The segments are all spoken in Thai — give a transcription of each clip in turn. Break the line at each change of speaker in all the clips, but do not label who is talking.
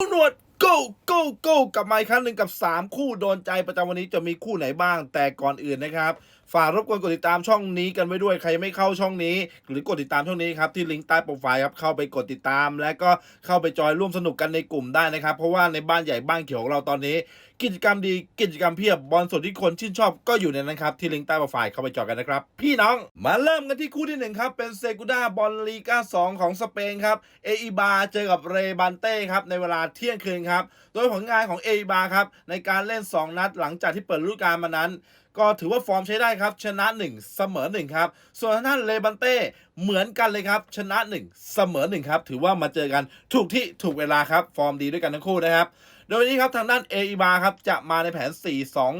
หนวด go go go กลับมาอีกครั้งหนึ่งกับ 3 คู่โดนใจประจำวันนี้จะมีคู่ไหนบ้างแต่ก่อนอื่นนะครับ ฝากรบกวนกดติดตามช่องนี้กันไว้ด้วยใครไม่เข้าช่องนี้ หรือกดติดตามช่องนี้ครับที่ลิงก์ใต้โปรไฟล์ครับเข้าไปกดติดตาม และก็เข้าไปจอยร่วมสนุกกันในกลุ่มได้นะครับ เพราะว่าในบ้านใหญ่บ้านเขียวของเราตอนนี้ กิจกรรมดีกิจกรรมเพียบบอลสดที่คนชื่นชอบก็อยู่ในนั้นครับที่ลิงก์ใต้โปรไฟล์เข้าไปจอยกันนะครับ พี่น้องมาเริ่มกันที่คู่ที่หนึ่งครับเป็นเซกูด้าบอลลีกา2ของสเปนครับเออีบาเจอกับเรบันเต้ครับในเวลาเที่ยงคืนครับโดยผลงานของเออีบาครับในการเล่น 2 นัดหลังจากที่เปิดฤดูกาลมานั้น ก็ถือว่าฟอร์มใช้ได้ครับ ชนะ 1 เสมอ1ครับ ส่วนทางด้านเลบันเต้เหมือนกันเลยครับ ชนะ 1 เสมอ1ครับ ถือว่ามาเจอกันถูกที่ถูกเวลาครับ ฟอร์มดีด้วยกันทั้งคู่นะครับ โดยนี้ครับทางด้านเออีบาครับจะมาในแผน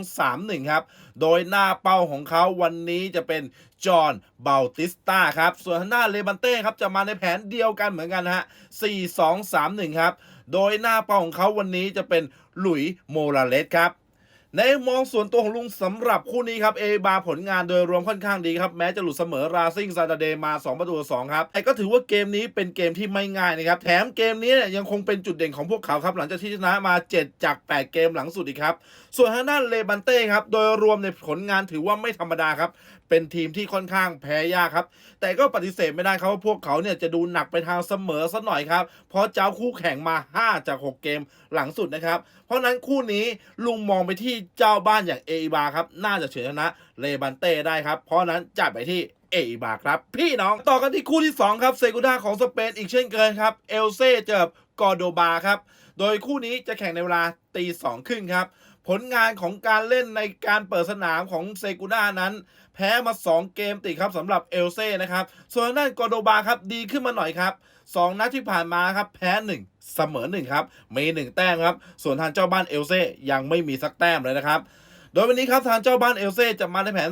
4-2-3-1 ครับ โดยหน้าเป้าของเขาวันนี้จะเป็นจอห์นเบลติสตาครับ ส่วนทางด้านเลบันเต้ครับจะมาในแผนเดียวกันเหมือนกันนะฮะ 4-2-3-1 ครับ โดยหน้าเป้าของเขาวันนี้จะเป็นหลุยส์โมราเลสครับ ในมองส่วนตัวของลุงสำหรับคู่นี้ครับเอบาผลงานโดยรวมค่อนข้างดีครับ แม้จะหลุดเสมอราซิงซาตาเดมา 2 ประตูต่อ2ครับแต่ก็ถือว่าเกมนี้เป็นเกมที่ไม่ง่ายนะครับแถมเกมนี้เนี่ยยังคงเป็นจุดเด่นของพวกเขาครับ หลังจากที่ชนะมา 7 จาก 8 เกมหลังสุดอีกครับ ส่วนทางด้านเลบันเต้ครับโดยรวมในผลงานถือว่าไม่ธรรมดาครับเป็นทีมที่ค่อนข้างแพ้ยากครับ แต่ก็ปฏิเสธไม่ได้ครับว่าพวกเขาเนี่ยจะดูหนักไปทางเสมอสักหน่อยครับ เพราะเจ้าคู่แข่งมา 5 จาก 6 เกมหลังสุดนะครับ เพราะนั้นคู่นี้ลุงมองไปที่เจ้าบ้านอย่างเอบาครับ น่าจะเฉือนชนะเลบันเต้ได้ครับ เพราะฉะนั้นจัดไปที่ เอบาครับ พี่น้องต่อกันที่คู่ที่ 2 ครับเซกูด้าของสเปนอีกเช่นเคยครับ เอลเซ่เจอกับกอโดบาครับ โดยคู่นี้จะแข่งในเวลาตีสองครึ่งครับ ผลงานของการเล่นในการเปิดสนามของเซกูด้านั้น แพ้มา 2 เกมติดครับสำหรับเอลเซ่นะครับ ส่วนทางด้านกอโดบาครับดีขึ้นมาหน่อยครับ2นัดที่ผ่านมาครับแพ้ 1 เสมอ1ครับมี1แต้มครับ ส่วนทางเจ้าบ้านเอลเซ่ยังไม่มีสักแต้มเลยนะครับ โดยวันนี้ครับทางเจ้าบ้านเอลเซ่จะมาในแผน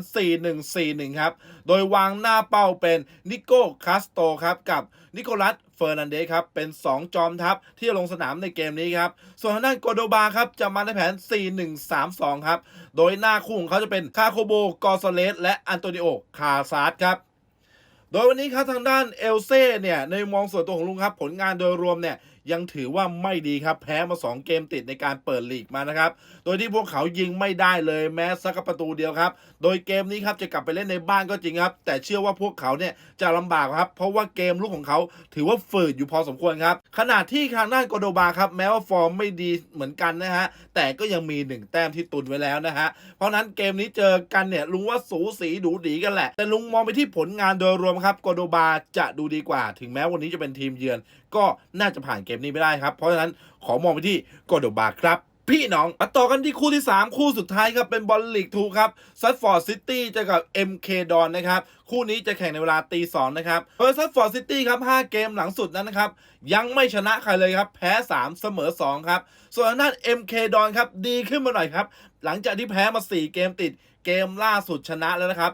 4-1-4-1 ครับ โดยวางหน้าเป้าเป็นนิโก้คาสโตครับกับนิโคลัสเฟอร์นันเดสครับ เป็น 2 จอมทัพที่ลงสนามในเกมนี้ครับ ส่วนทางด้านโกโดบาครับ จะมาในแผน 4-1-3-2 ครับ โดยหน้าคู่ของเขาจะเป็นคาโคโบกอซเลสและอันโตนิโอคาซาร์ครับ ดยวันนี้ครับทางด้านเอลเซ่เนี่ยในมองส่วนตัวของลุงครับ ผลงานโดยรวมเนี่ยยังถือว่าไม่ดีครับแพ้มา 2 เกมติดในการเปิดลีกมานะครับ โดยที่พวกเขายิงไม่ได้เลยแม้สักประตูเดียวครับ โดยเกมนี้ครับจะกลับไปเล่นในบ้านก็จริงครับ แต่เชื่อว่าพวกเขาเนี่ยจะลำบากครับ เพราะว่าเกมลุกของเขาถือว่าฝืดอยู่พอสมควรครับ ขณะที่ทางด้านโกโดบาครับแม้ว่าฟอร์มไม่ดีเหมือนกันนะฮะแต่ก็ยังมีหนึ่งแต้มที่ตุนไว้แล้วนะฮะเพราะฉะนั้นเกมนี้เจอกันเนี่ยลุงว่าสูสีดูดีกันแหละ แต่ลุงมองไปที่ผลงานโดยรวมครับโกโดบาจะดูดีกว่า ถึงแม้วันนี้จะเป็นทีมเยือน ก็น่าจะผ่านเกมนี้ไม่ได้ครับ เพราะฉะนั้นขอมองไปที่โกโดบาครับพี่น้องมาต่อกันที่คู่ที่ 3 คู่สุดท้ายครับเป็นบอลลีกทูครับซัตฟอร์ดซิตี้เจอกับ MK ดอนนะครับ คู่นี้จะแข่งในเวลาตีสองนะครับโดยซัตฟอร์ดซิตี้ครับ 5 เกมหลังสุดนั้นนะครับ ยังไม่ชนะใครเลยครับ แพ้ 3 เสมอ 2 ครับ ส่วนทางด้าน MK ดอนครับ ดีขึ้นมาหน่อยครับ หลังจากที่แพ้มา 4 เกมติดเกมล่าสุดชนะแล้วนะครับ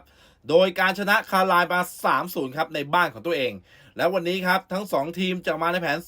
โดยการชนะคาร์ไลน์มา 3-0 ครับในบ้านของตัวเอง และวันนี้ครับ ทั้ง 2 ทีมจะมาในแผน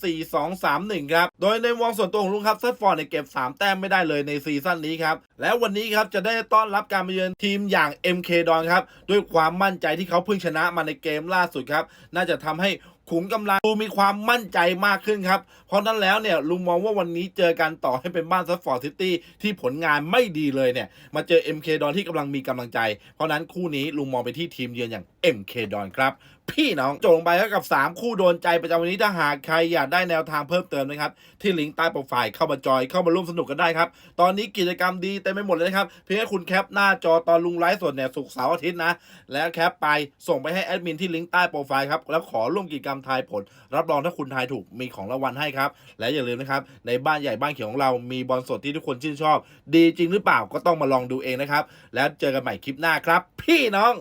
4-2-3-1 ครับ โดยในวงส่วนตัวของลุงครับซัตฟอร์ดเนี่ยเก็บ 3 แต้มไม่ได้เลยในซีซั่นนี้ครับ และวันนี้ครับจะได้ต้อนรับการมาเยือนทีมอย่าง MK ดอนครับ ด้วยความมั่นใจที่เขาเพิ่งชนะมาในเกมล่าสุดครับ น่าจะทำให้ ขุมกำลังดูมีความมั่นใจมากขึ้นครับ เพราะนั้นแล้วเนี่ยลุงมองว่าวันนี้เจอกันต่อให้เป็นบ้านซัตฟอร์ดซิตี้ที่ผลงานไม่ดีเลยเนี่ย มาเจอ MK ดอนที่กำลังมีกำลังใจ เพราะนั้นคู่นี้ลุงมองไปที่ทีมเยือนอย่าง MK ดอนครับ พี่น้องจงไปกับ 3 คู่โดนใจประจำวันนี้ถ้าหากใครอยากได้แนวทางเพิ่มเติมนะครับ ที่ลิงก์ใต้โปรไฟล์เข้ามาจอยเข้ามาร่วมสนุกกันได้ครับ ตอนนี้กิจกรรมดีเต็มไปหมดเลยนะครับ เพียงแค่คุณแคปหน้าจอตอนลุงไลฟ์สดเนี่ยสุกเสาร์อาทิตย์นะ แล้วแคปไปส่งไปให้แอดมินที่ลิงก์ใต้โปรไฟล์ครับแล้วขอร่วมกิจกรรมทายผล รับรองถ้าคุณทายถูกมีของรางวัลให้ครับและอย่าลืมนะครับในบ้านใหญ่บ้านเขียวของเรามีบอลสดที่ทุกคนชื่นชอบ ดีจริงหรือเปล่าก็ต้องมาลองดูเองนะครับแล้วเจอกันใหม่คลิปหน้าครับ พี่น้อง